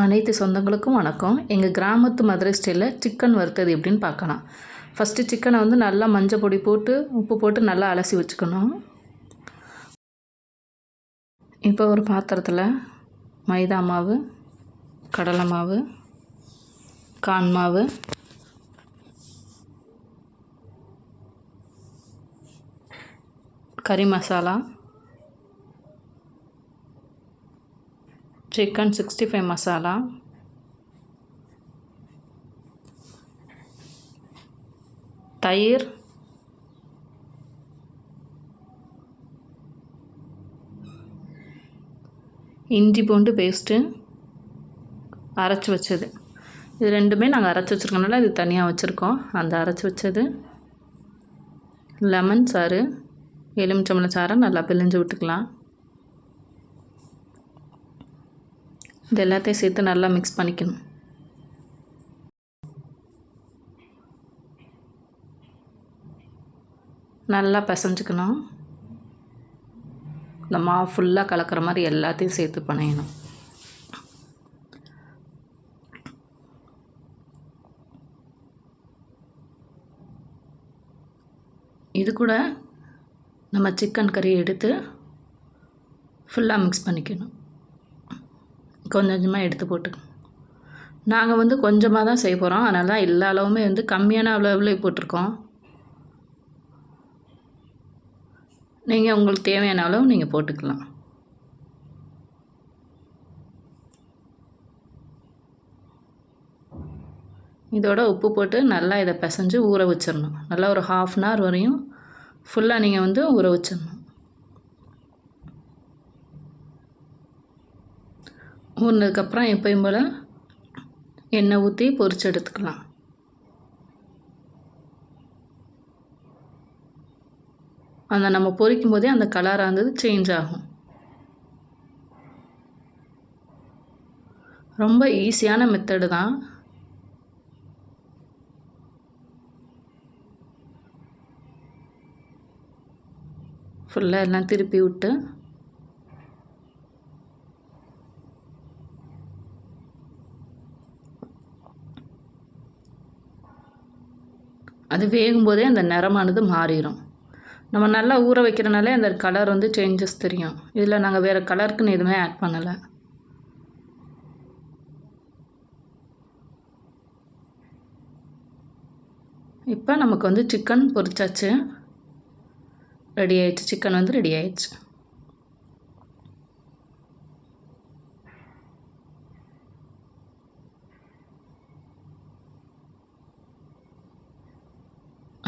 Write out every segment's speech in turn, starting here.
அனைத்து சொந்தங்களுக்கும் வணக்கம். எங்கள் கிராமத்து மதுரை ஸ்டைலில் சிக்கன் வறுத்தது எப்படின்னு பார்க்கலாம். ஃபஸ்ட்டு சிக்கனை வந்து நல்லா மஞ்சள் பொடி போட்டு உப்பு போட்டு நல்லா அலசி வச்சுக்கணும். இப்போ ஒரு பாத்திரத்தில் மைதா மாவு கடலை மாவு கான் மாவு கறி masala chicken sixty five masala தயிர் இஞ்சி பூண்டு பேஸ்ட்டு அரைச்சி வச்சது. இது ரெண்டுமே நாங்கள் அரைச்சி வச்சுருக்கனால இது தனியாக வச்சுருக்கோம். அந்த அரைச்சி வச்சது. லெமன் சாறு எலுமிச்சம்பளம் சாறை நல்லா பிழிஞ்சு விட்டுக்கலாம். இது எல்லாத்தையும் சேர்த்து நல்லா மிக்ஸ் பண்ணிக்கணும். நல்லா பிசைஞ்சுக்கணும். இந்த மாவு ஃபுல்லாக கலக்கிற மாதிரி எல்லாத்தையும் சேர்த்து பண்ணிடணும் இது கூட நம்ம சிக்கன் கறி எடுத்து ஃபுல்லாக மிக்ஸ் பண்ணிக்கணும். கொஞ்சம் கொஞ்சமாக எடுத்து போட்டு. நாங்கள் வந்து கொஞ்சமாக தான் செய்ய போகிறோம் அதனால தான் எல்லா அளவுமே வந்து கம்மியான அளவில் போட்டிருக்கோம். நீங்கள் உங்களுக்கு தேவையான அளவு நீங்கள் போட்டுக்கலாம். இதோட உப்பு போட்டு நல்லா இதை பிசைஞ்சு ஊற வச்சிடணும். நல்லா ஒரு ஹாஃப் அன் ஹவர் வரையும் ஃபுல்லாக நீங்கள் வந்து ஊற வச்சிடணும். ஊறினதுக்கப்புறம் எப்பயும் போல் எண்ணெய் ஊற்றி பொரிச்சு எடுத்துக்கலாம். அந்த நம்ம பொரிக்கும் போதே அந்த கலராக இருந்தது சேஞ்ச் ஆகும். ரொம்ப ஈஸியான மெத்தடு தான். ஃபுல்லாக எல்லாம் திருப்பி விட்டு அது வேகும்போதே அந்த நிறமானது மாறிடும் நம்ம நல்லா ஊற வைக்கிறனாலே அந்த கலர் வந்து சேஞ்சஸ் தெரியும். இதில் நாங்கள் வேறு கலருக்குன்னு எதுவுமே ஆட் பண்ணலை. இப்போ நமக்கு வந்து சிக்கன் பொரிச்சாச்சு. ரெடி ஆயிடுச்சு. சிக்கன் வந்து ரெடி ஆயிடுச்சு.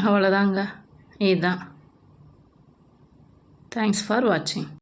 அவ்வளோதாங்க இதுதான். தேங்க்ஸ் ஃபார் வாட்சிங்